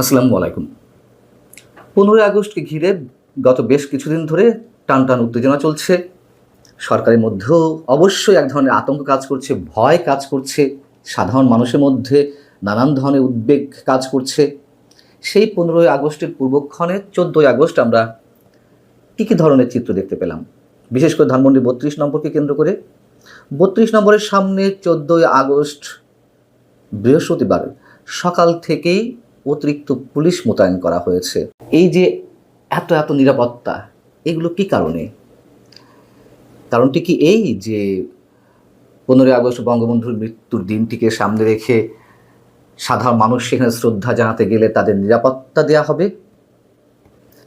আসসালামু আলাইকুম। পনেরোই আগস্টকে ঘিরে গত বেশ কিছুদিন ধরে টান টান উত্তেজনা চলছে। সরকারের মধ্যেও অবশ্যই এক ধরনের আতঙ্ক কাজ করছে, ভয় কাজ করছে, সাধারণ মানুষের মধ্যে নানান ধরনের উদ্বেগ কাজ করছে। সেই পনেরোই আগস্টের পূর্বক্ষণে চোদ্দোই আগস্ট আমরা কী কী ধরনের চিত্র দেখতে পেলাম? বিশেষ করে ধানমন্ডি বত্রিশ নম্বরকে কেন্দ্র করে। বত্রিশ নম্বরের সামনে চোদ্দোই আগস্ট বৃহস্পতিবার সকাল থেকেই অতিরিক্ত পুলিশ মোতায়েন করা হয়েছে। এই যে এত এত নিরাপত্তা, এগুলো কি কারণে? কারণটি কি এই যে পনেরোই আগস্ট বঙ্গবন্ধুর মৃত্যুর দিনটিকে সামনে রেখে সাধারণ মানুষ সেখানে শ্রদ্ধা জানাতে গেলে তাদের নিরাপত্তা দেওয়া হবে?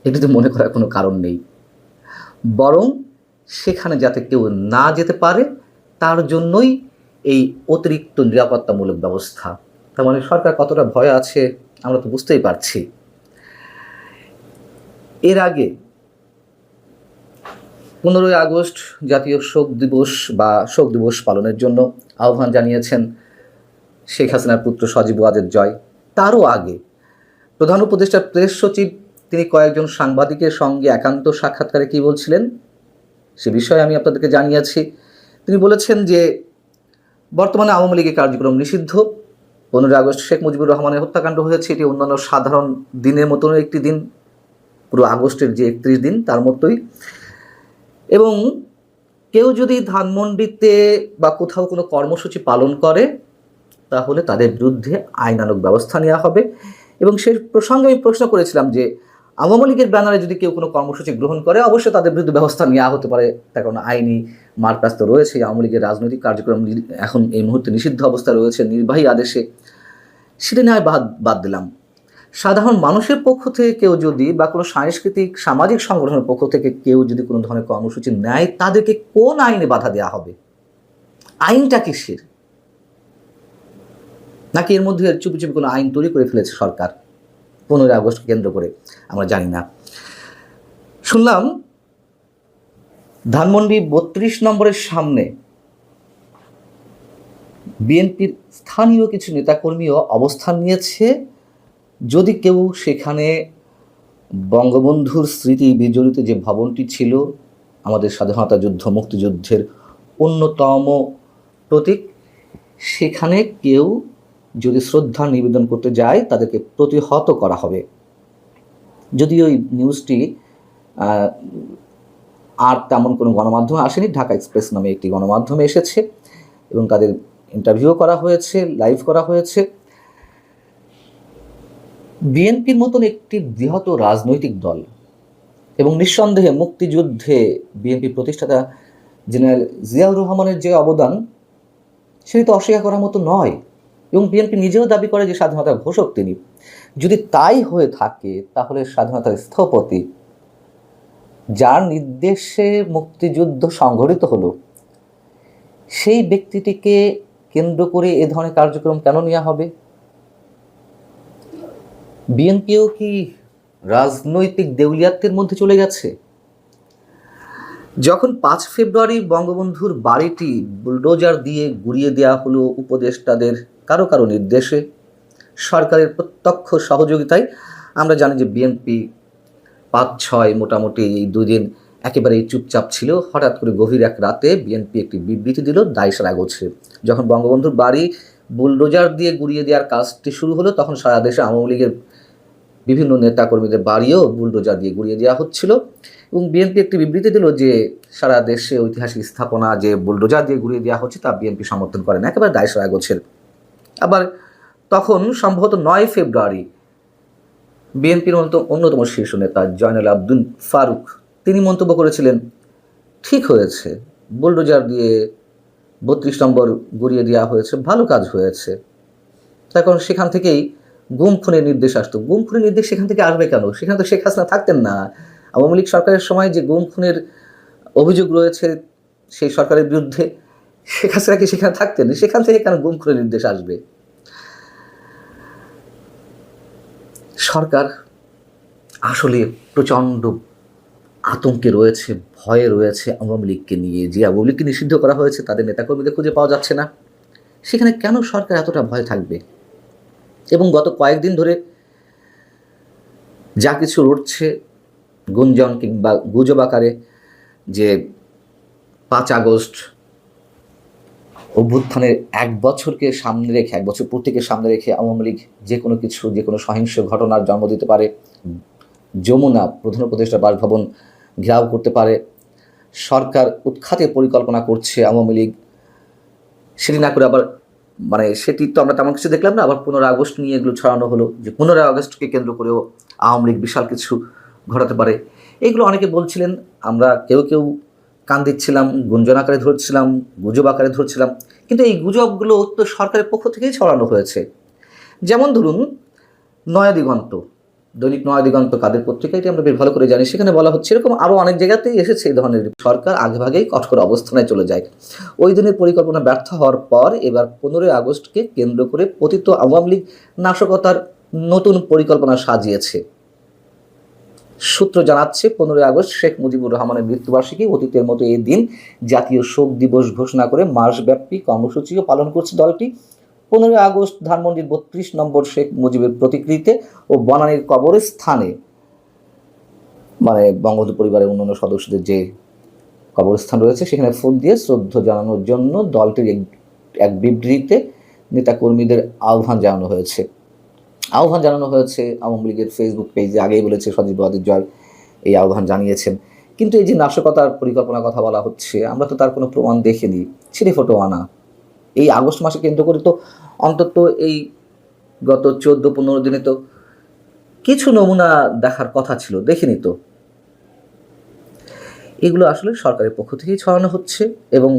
এটি তো মনে করার কোনো কারণ নেই। বরং সেখানে যাতে কেউ না যেতে পারে, তার জন্যই এই অতিরিক্ত নিরাপত্তামূলক ব্যবস্থা। তার মানে সরকার কতটা ভয় আছে আমরা তো বুঝতেই পারছি। এর আগে পনেরোই আগস্ট জাতীয় শোক দিবস বা শোক দিবস পালনের জন্য আহ্বান জানিয়েছেন শেখ হাসিনার পুত্র সজীব ওয়াজেদ জয়। তারও আগে প্রধান উপদেষ্টা প্রেস সচিব, তিনি কয়েকজন সাংবাদিকের সঙ্গে একান্ত সাক্ষাৎকারে কী বলছিলেন? সে বিষয়ে আমি আপনাদেরকে জানিয়েছি। তিনি বলেছেন যে, বর্তমানে আওয়ামী লীগের কার্যক্রম নিষিদ্ধ। পনেরোই আগস্ট শেখ মুজিবুর রহমানের হত্যাকাণ্ড হয়েছে। এটি অন্যান্য সাধারণ দিনের মতন একটি দিন। পুরো আগস্টের যে একত্রিশ দিন, তার মতোই। এবং কেউ যদি ধানমন্ডিতে বা কোথাও কোনো কর্মসূচি পালন করে, তাহলে তাদের বিরুদ্ধে আইনানুগ ব্যবস্থা নেওয়া হবে। এবং সেই প্রসঙ্গে আমি প্রশ্ন করেছিলাম যে, আওয়ামী লীগের ব্যানারে যদি কেউ কোনো কর্মসূচি গ্রহণ করে, অবশ্যই তাদের বিরুদ্ধে ব্যবস্থা নেওয়া হতে পারে। তার কারণ আইনি মারপ্যাচ তো রয়েছে আওয়ামী লীগের রাজনৈতিক কার্যক্রম এখন এই মুহূর্তে নিষিদ্ধ অবস্থা রয়েছে নির্বাহী আদেশে। সেটা নয় বাদ বাদ দিলাম। সাধারণ মানুষের পক্ষ থেকে কেউ যদি বা কোনো সাংস্কৃতিক, সামাজিক সংগঠনের পক্ষ থেকে কেউ যদি কোনো ধরনের কর্মসূচি নেয়, তাদেরকে কোন আইনে বাধা দেওয়া হবে? আইনটা কিসের? নাকি এর মধ্যে চুপি চুপি কোনো আইন তৈরি করে ফেলেছে সরকার? পনেরোই আগস্ট কেন্দ্র করে, আমরা জানি না। শুনলাম ধানমন্ডি বত্রিশ নম্বরের সামনে বিএনপির স্থানীয় কিছু নেতাকর্মীও অবস্থান নিয়েছে। যদি কেউ সেখানে বঙ্গবন্ধুর স্মৃতি বিজড়িত যে ভবনটি ছিল, আমাদের স্বাধীনতা যুদ্ধ, মুক্তিযুদ্ধের অন্যতম প্রতীক, সেখানে কেউ যদি শ্রদ্ধা নিবেদন করতে যায়, তাদেরকে প্রতিহত করা হবে। যদিও ওই নিউজটি আর তেমন কোনো গণমাধ্যম আসেনি। ঢাকা এক্সপ্রেস নামে একটি গণমাধ্যমে এসেছে এবং তাদের ইন্টারভিউও করা হয়েছে লাইভ করা হয়েছে। বিএনপির মতন একটি বৃহৎ রাজনৈতিক দল এবং নিঃসন্দেহে মুক্তিযুদ্ধে বিএনপি প্রতিষ্ঠাতা জেনারেল জিয়াউর রহমানের যে অবদান, সেটি তো অস্বীকার করার মতো নয়। এবং বিএনপি নিজেও দাবি করে যে স্বাধীনতার ঘোষক তিনি। যদি তাই হয়ে থাকে, তাহলে স্বাধীনতার স্থপতি যার নির্দেশে মুক্তিযুদ্ধ সংঘটিত হলো, সেই ব্যক্তিটিকে কেন্দ্র করে এ ধরনের কার্যক্রম কেন নেওয়া হবে? বিএনপিও কি রাজনৈতিক দেউলিয়াত্বের মধ্যে চলে গেছে? যখন পাঁচ ফেব্রুয়ারি বঙ্গবন্ধুর বাড়িটি বুলডোজার দিয়ে গুড়িয়ে দেওয়া হলো উপদেষ্টাদের কারও কারও নির্দেশে, সরকারের প্রত্যক্ষ সহযোগিতায়, আমরা জানি যে বিএনপি পাঁচ ছয় মোটামুটি এই দুদিন একেবারেই চুপচাপ ছিল। হঠাৎ করে গভীর এক রাতে বিএনপি একটি বিবৃতি দিল দায়সারা গোছে যখন বঙ্গবন্ধুর বাড়ি বুলডোজার দিয়ে গুড়িয়ে দেওয়ার কাজটি শুরু হলো, তখন সারা দেশে আওয়ামী লীগের বিভিন্ন নেতাকর্মীদের বাড়িও বুলডোজার দিয়ে গুড়িয়ে দেওয়া হচ্ছিল এবং বিএনপি একটি বিবৃতি দিল যে, সারা দেশে ঐতিহাসিক স্থাপনা যে বুলডোজার দিয়ে গুড়িয়ে দেওয়া হচ্ছে তা বিএনপি সমর্থন করে না, একেবারে দায়সারা গোছের আবার তখন সম্ভবত নয় ফেব্রুয়ারি বিএনপির অন্যতম শীর্ষ নেতা জয়নাল আব্দুল ফারুক। তিনি মন্তব্য করেছিলেন, ঠিক হয়েছে, বুলডোজার দিয়ে বত্রিশ নম্বর গড়িয়ে দেওয়া হয়েছে, ভালো কাজ হয়েছে। তার কারণ সেখান থেকেই গুম খুনের নির্দেশ আসতো। গুম খুনের নির্দেশ সেখান থেকে আসবে কেন? সেখানে তো শেখ হাসিনা থাকতেন না। আওয়ামী লীগ সরকারের সময় যে গুম খুনের অভিযোগ রয়েছে সেই সরকারের বিরুদ্ধে, শেখ হাসিনা কি সেখানে থাকতেন? সেখান থেকে কেন গুম খুনের নির্দেশ আসবে? সরকার আসলে প্রচণ্ড আতঙ্কে রয়েছে, ভয়ে রয়েছে আওয়ামী লীগকে নিয়ে। যে আওয়ামী লীগকে নিষিদ্ধ করা হয়েছে, তাদের নেতাকর্মীদের খুঁজে পাওয়া যাচ্ছে না। সেখানে কেন সরকার এতটা ভয় থাকবে? এবং গত কয়েকদিন ধরে যা কিছু রটছে গুঞ্জন কিংবা গুজব আকারে যে পাঁচ আগস্ট অভ্যুত্থানের এক বছরকে সামনে রেখে, এক বছর পূর্তিকে সামনে রেখে আওয়ামী লীগ যে কোনো কিছু, যে কোনো সহিংস ঘটনার জন্ম দিতে পারে, যমুনা প্রধান উপদেষ্টা বাসভবন ঘেরাও করতে পারে, সরকার উৎখাতে পরিকল্পনা করছে আওয়ামী লীগ। সেটি না করে আবার মানে সেটি তো আমরা তেমন কিছু দেখলাম না, আবার পনেরো আগস্ট নিয়ে এগুলো ছড়ানো হলো যে পনেরো আগস্টকে কেন্দ্র করেও আওয়ামী লীগ বিশাল কিছু ঘটাতে পারে। এগুলো অনেকে বলছিলেন, আমরা কেউ কেউ কান দিচ্ছিলাম, গুঞ্জন আকারে ধরছিলাম, গুজব আকারে ধরছিলাম। কিন্তু এই গুজবগুলো তো সরকারের পক্ষ থেকেই ছড়ানো হয়েছে। যেমন ধরুন, নয়া দিগন্ত, দৈনিক নয়া দিগন্ত, কাদের পত্রিকা, এটি আমরা বেশ ভালো করে জানি। সেখানে বলা হচ্ছে, এরকম আরও অনেক জায়গাতেই এসেছে এই ধরনের সরকার আগেভাগেই কঠোর অবস্থানে চলে যায়। ওই দিনের পরিকল্পনা ব্যর্থ হওয়ার পর এবার পনেরোই আগস্টকে কেন্দ্র করে পতিত আওয়ামী লীগ নাশকতার নতুন পরিকল্পনা সাজিয়েছে। সূত্র জানাচ্ছে, পনেরোই আগস্ট শেখ মুজিবুর রহমানের মৃত্যুবার্ষিকী অতীতের মতো এই দিন জাতীয় শোক দিবস ঘোষণা করে মাসব্যাপী কর্মসূচিও পালন করছে দলটি। পনেরোই আগস্ট ধানমন্ডির বত্রিশ নম্বর শেখ মুজিবের প্রতিকৃতিতে ও বনানীর কবরের স্থানে মানে বঙ্গবন্ধু পরিবারের অন্যান্য সদস্যদের যে কবরস্থান রয়েছে, সেখানে ফুল দিয়ে শ্রদ্ধা জানানোর জন্য দলটির এক- বিবৃতিতে নেতাকর্মীদের আহ্বান জানানো হয়েছে। আহ্বান জানানো হয়েছে আওয়ামী লীগের ফেসবুক পেজে আগেই বলেছে সজীব ওয়াদির জয় এই আহ্বান জানিয়েছেন। কিন্তু এই যে নাশকতার পরিকল্পনার কথা বলা হচ্ছে, আমরা তো তার কোনো প্রমাণ দেখিনি। ছিঁড়ে ফটো আনা। এই আগস্ট মাসে কেন্দ্র করে তো অন্তত এই গত চোদ্দ পনেরো দিনে তো কিছু নমুনা দেখার কথা ছিল, দেখিনি তো। এগুলো আসলে সরকারের পক্ষ থেকেই ছড়ানো হচ্ছে এবং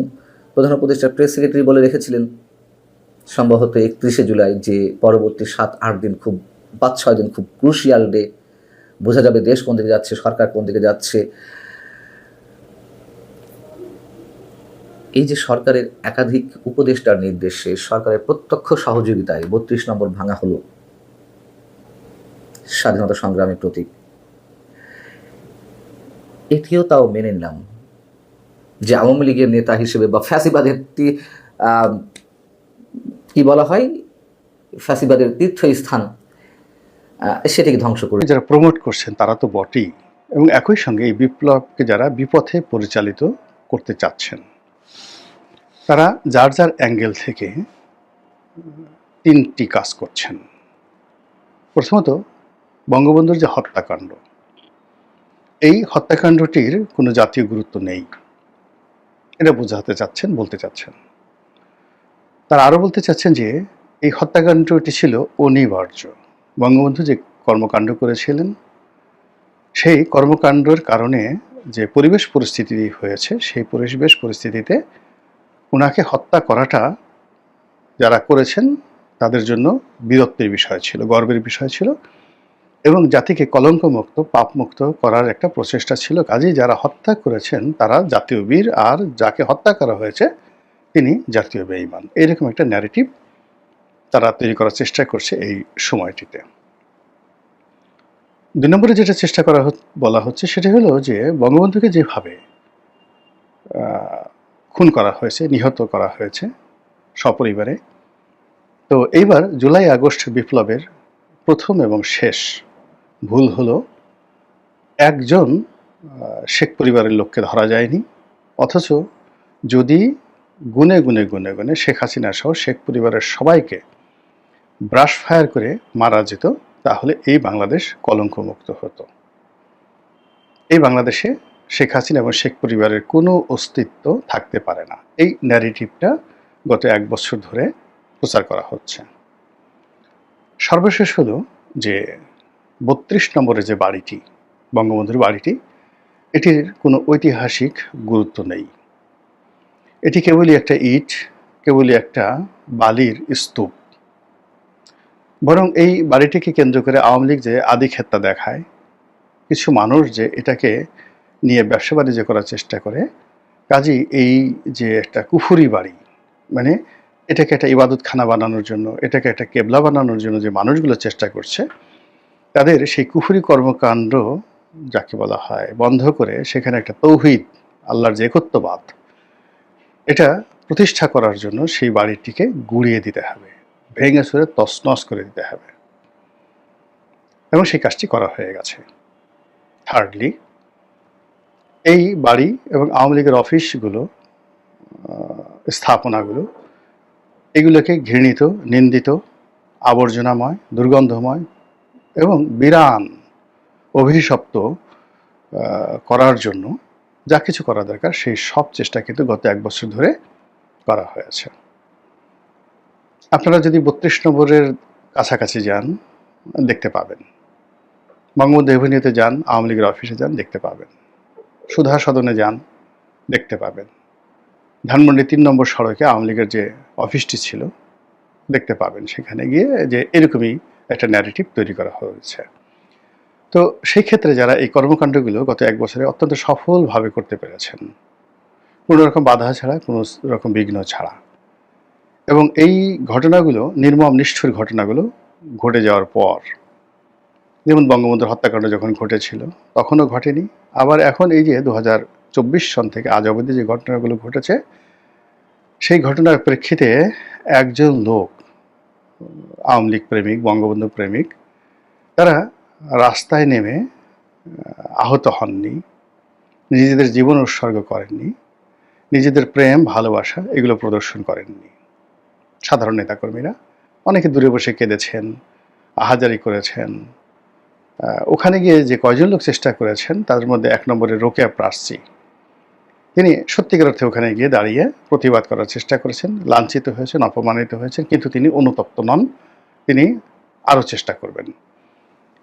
প্রধান উপদেষ্টা প্রেস সেক্রেটারি বলে রেখেছিলেন সম্ভবত একত্রিশে জুলাই যে পরবর্তী সাত, আট দিন খুব, পাঁচ, ছয় দিন খুব ক্রুশিয়াল ডে বোঝা যাবে দেশ কোন দিকে যাচ্ছে, সরকার কোন দিকে যাচ্ছে। এই যে সরকারের একাধিক উপদেষ্টার নির্দেশে সরকারের প্রত্যক্ষ সহযোগিতায় বত্রিশ নম্বর ভাঙা হলো স্বাধীনতা সংগ্রামী প্রতীক। এটিও তাও মেনে নিলাম যে আওয়ামী লীগের নেতা হিসেবে বা ফ্যাসিবাদের কি বলা হয়? ফ্যাসিবাদের তীর্থস্থান। সেটিকে ধ্বংস করে যারা প্রমোট করছেন, তারা তো বটেই। এবং একই সঙ্গে এই বিপ্লবকে যারা বিপথে পরিচালিত করতে চাচ্ছেন, তারা যার যার অ্যাঙ্গেল থেকে তিনটি কাজ করছেন। প্রথমত, বঙ্গবন্ধুর যে হত্যাকাণ্ড। এই হত্যাকাণ্ডটির কোনো জাতীয় গুরুত্ব নেই। এটা বোঝাতে চাচ্ছেন, বলতে চাচ্ছেন। তারা আরও বলতে চাচ্ছেন যে এই হত্যাকাণ্ডটি ছিল অনিবার্য। বঙ্গবন্ধু যে কর্মকাণ্ড করেছিলেন, সেই কর্মকাণ্ডের কারণে যে পরিবেশ পরিস্থিতি হয়েছে, সেই পরিবেশ পরিস্থিতিতে ওনাকে হত্যা করাটা যারা করেছেন, তাদের জন্য বীরত্বের বিষয় ছিল, গর্বের বিষয় ছিল এবং জাতিকে কলঙ্কমুক্ত, পাপমুক্ত করার একটা প্রচেষ্টা ছিল। কাজেই যারা হত্যা করেছেন, তারা জাতীয় বীর আর যাকে হত্যা করা হয়েছে তিনি জাতীয় বেঈমান। এরকম একটা ন্যারেটিভ তারা তৈরি করার চেষ্টা করছে এই সময়টিতে। দুই নম্বরে যেটা চেষ্টা করা বলা হচ্ছে সেটা হলো যে বঙ্গবন্ধুকে যেভাবে খুন করা হয়েছে, নিহত করা হয়েছে সপরিবারে, তো এইবার জুলাই আগস্ট বিপ্লবের প্রথম এবং শেষ ভুল হলো একজন শেখ পরিবারের লোককে ধরা যায়নি, অথচ যদি গুনে গুনে গুনে গুনে শেখ হাসিনা সহ শেখ পরিবারের সবাইকে ব্রাশ ফায়ার করে মারা যেত, তাহলে এই বাংলাদেশ কলঙ্কমুক্ত হতো। এই বাংলাদেশে শেখ হাসিনা এবং শেখ পরিবারের কোনো অস্তিত্ব থাকতে পারে না। এই ন্যারেটিভটা গত এক বছর ধরে প্রচার করা হচ্ছে। সর্বশেষ হলো যে বত্রিশ নম্বরে যে বাড়িটি, বঙ্গবন্ধুর বাড়িটি, এটির কোনো ঐতিহাসিক গুরুত্ব নেই। এটি কেবলই একটা ইট, কেবলই একটা বালির স্তূপ। বরং এই বাড়িটিকে কেন্দ্র করে আওয়ামী লীগ যে আদিক্ষেত্তা দেখায়, কিছু মানুষ যে এটাকে নিয়ে ব্যবসা বাণিজ্য করার চেষ্টা করে, কাজেই এই যে একটা কুফুরি বাড়ি মানে এটাকে একটা ইবাদতখানা বানানোর জন্য, এটাকে একটা কেবলা বানানোর জন্য যে মানুষগুলো চেষ্টা করছে, তাদের সেই কুফুরি কর্মকাণ্ড, যাকে বলা হয়, বন্ধ করে সেখানে একটা তৌহিদ, আল্লাহর যে একত্ববাদ। এটা প্রতিষ্ঠা করার জন্য সেই বাড়িটিকে গুড়িয়ে দিতে হবে, ভেঙে চুরে তছনছ করে দিতে হবে। এবং সেই কাজটি করা হয়ে গেছে। থার্ডলি এই বাড়ি এবং আওয়ামী লীগের অফিসগুলো স্থাপনাগুলো, এগুলোকে ঘৃণিত, নিন্দিত, আবর্জনাময়, দুর্গন্ধময় এবং বিরান অভিশপ্ত করার জন্য যা কিছু করা দরকার, সেই সব চেষ্টা কিন্তু গত এক বছর ধরে করা হয়েছে। আপনারা যদি বত্রিশ নম্বরের কাছাকাছি যান, দেখতে পাবেন। বঙ্গবন্ধু এভিনিউতে যান, আওয়ামী লীগের অফিসে যান, দেখতে পাবেন। সুধা সদনে যান, দেখতে পাবেন। ধানমন্ডি তিন নম্বর সড়কে আওয়ামী লীগের যে অফিসটি ছিল, দেখতে পাবেন। সেখানে গিয়ে যে এরকমই একটা ন্যারেটিভ তৈরি করা হয়েছে। তো সেই ক্ষেত্রে যারা এই কর্মকাণ্ডগুলো গত এক বছরে অত্যন্ত সফলভাবে করতে পেরেছেন, কোনো রকম বাধা ছাড়া, কোনো রকম বিঘ্ন ছাড়া। এবং এই ঘটনাগুলো, নির্মম নিষ্ঠুর ঘটনাগুলো ঘটে যাওয়ার পর, যেমন বঙ্গবন্ধুর হত্যাকাণ্ড যখন ঘটেছিল, তখনও ঘটেনি। আবার এখন এই যে দু হাজার চব্বিশ সন থেকে আজ অবধি যে ঘটনাগুলো ঘটেছে, সেই ঘটনার প্রেক্ষিতে একজন লোক, আওয়ামী লীগ প্রেমিক, বঙ্গবন্ধু প্রেমিক, তারা রাস্তায় নেমে আহত হননি, নিজেদের জীবন উৎসর্গ করেননি, নিজেদের প্রেম, ভালোবাসা এগুলো প্রদর্শন করেননি। সাধারণ নেতাকর্মীরা অনেকে দূরে বসে কেঁদেছেন, আহাজারি করেছেন ওখানে গিয়ে যে কয়জন লোক চেষ্টা করেছেন তাদের মধ্যে এক নম্বরে রোকেয়া প্রার্সি তিনি সত্যিকার অর্থে ওখানে গিয়ে দাঁড়িয়ে প্রতিবাদ করার চেষ্টা করেছেন, লাঞ্ছিত হয়েছেন, অপমানিত হয়েছেন, কিন্তু তিনি অনুতপ্ত নন। তিনি আরও চেষ্টা করবেন।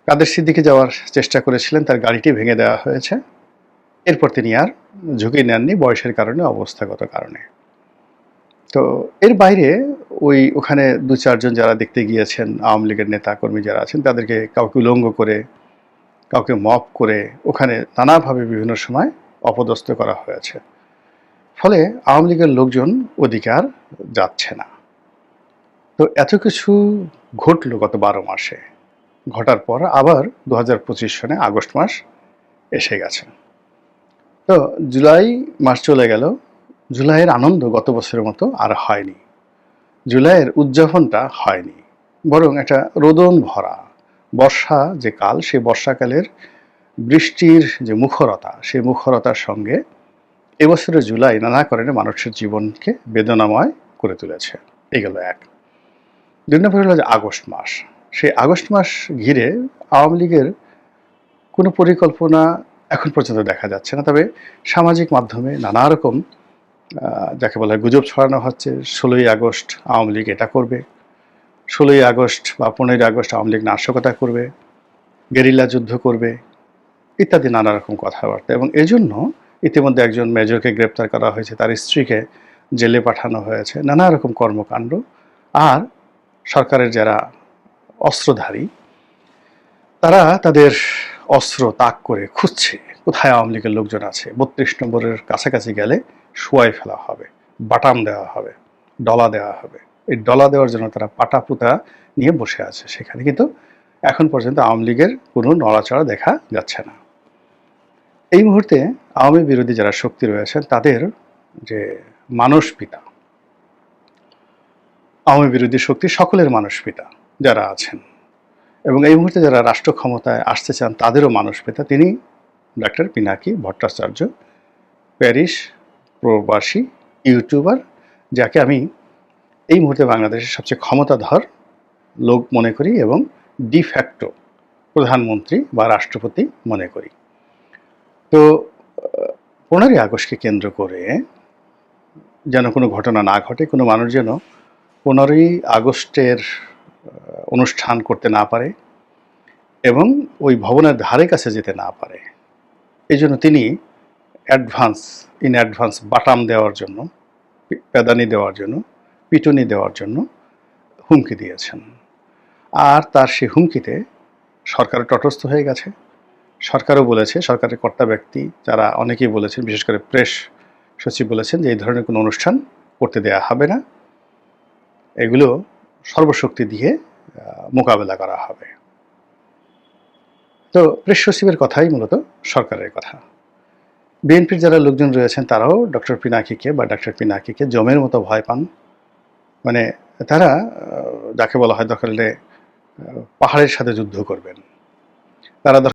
কাদের সিদ্দিকে যাওয়ার চেষ্টা করেছিলেন, তার গাড়িটি ভেঙে দেওয়া হয়েছে। এরপর তিনি আর ঝুঁকি নেননি বয়সের কারণে, অবস্থাগত কারণে। তো এর বাইরে ওই ওখানে দু চারজন যারা দেখতে গিয়েছেন, আওয়ামী লীগের নেতা কর্মী যারা আছেন, তাদেরকে কাউকে উলঙ্গ করে, কাউকে মপ করে ওখানে নানাভাবে বিভিন্ন সময় অপদস্থ করা হয়েছে। ফলে আওয়ামী লীগের লোকজন অধিকার যাচ্ছে না। তো এত কিছু ঘটলো গত বারো মাসে। ঘটার পর আবার দু হাজার পঁচিশ সনে আগস্ট মাস এসে গেছে। তো জুলাই মাস চলে গেল। জুলাইয়ের আনন্দ গত বছরের মতো আর হয়নি। জুলাইয়ের উদযাপনটা হয়নি। বরং একটা রোদন ভরা, বর্ষা যে কাল, সে বর্ষাকালের বৃষ্টির যে মুখরতা সেই মুখরতার সঙ্গে এবছরের জুলাই নানা কারণে মানুষের জীবনকে বেদনাময় করে তুলেছে। এই গেল এক। দুই নম্বর হলো যে আগস্ট মাস। সেই আগস্ট মাস ঘিরে আওয়ামী লীগের কোনো পরিকল্পনা এখন পর্যন্ত দেখা যাচ্ছে না। তবে সামাজিক মাধ্যমে নানা রকম যাকে বলা হয় গুজব ছড়ানো হচ্ছে, ষোলোই আগস্ট আওয়ামী লীগ এটা করবে, ষোলোই আগস্ট বা পনেরোই আগস্ট আওয়ামী লীগ নাশকতা করবে, গেরিলা যুদ্ধ করবে, ইত্যাদি নানা রকম কথাবার্তা। এবং এজন্য ইতিমধ্যে একজন মেজরকে গ্রেপ্তার করা হয়েছে, তার স্ত্রীকে জেলে পাঠানো হয়েছে, নানা রকম কর্মকাণ্ড। আর সরকারের যারা অস্ত্রধারী, তারা তাদের অস্ত্র তাক করে খুঁজছে, কোথায় আওয়ামী লীগের লোকজন আছে। বত্রিশ নম্বরের কাছাকাছি গেলে শোয়াই ফেলা হবে, বাটাম দেওয়া হবে, ডলা দেওয়া হবে। এই ডলা দেওয়ার জন্য তারা পাটা পুতা নিয়ে বসে আছে। সেখানে কিন্তু এখন পর্যন্ত আওয়ামী লীগের কোনো নড়াচড়া দেখা যাচ্ছে না। এই মুহূর্তে আওয়ামী বিরোধী যারা শক্তি রয়েছেন, তাদের যে মানস পিতা, আওয়ামী বিরোধী শক্তি সকলের মানস পিতা। যারা আছেন এবং এই মুহূর্তে যারা রাষ্ট্র ক্ষমতায় আসতে চান, তাদেরও মানুষ পিতা তিনি ডাক্তার পিনাকি ভট্টাচার্য প্যারিস প্রবাসী ইউটিউবার, যাকে আমি এই মুহূর্তে বাংলাদেশের সবচেয়ে ক্ষমতাধর লোক মনে করি এবং ডিফ্যাক্টো প্রধানমন্ত্রী বা রাষ্ট্রপতি মনে করি। তো, পনেরোই আগস্টকে কেন্দ্র করে যেন কোনো ঘটনা না ঘটে, কোনো মানুষ যেন পনেরোই আগস্টের অনুষ্ঠান করতে না পারে এবং ওই ভবনের ধারে কাছে যেতে না পারে। এই জন্য তিনি অ্যাডভান্স ইন অ্যাডভান্স বাটাম দেওয়ার জন্য পেদানি দেওয়ার জন্য, পিটুনি দেওয়ার জন্য হুমকি দিয়েছেন। আর তার সেই হুমকিতে সরকার তটস্থ হয়ে গেছে। সরকারও বলেছে, সরকারের কর্তা ব্যক্তি, যারা অনেকেই বলেছেন, বিশেষ করে প্রেস সচিব বলেছেন যে এই ধরনের কোনো অনুষ্ঠান করতে দেয়া হবে না। এগুলো সর্বশক্তি দিয়ে মোকাবেলা করা হবে। তো প্রেস সচিবের কথাই মূলত সরকারের কথা। বিএনপির যারা লোকজন রয়েছেন, তারাও ডক্টর পিনাকিকে বা ডক্টর পিনাকিকে জমের মতো ভয় পান। মানে তারা যাকে বলা হয় দখলে পাহাড়ের সাথে যুদ্ধ করবেন। তারা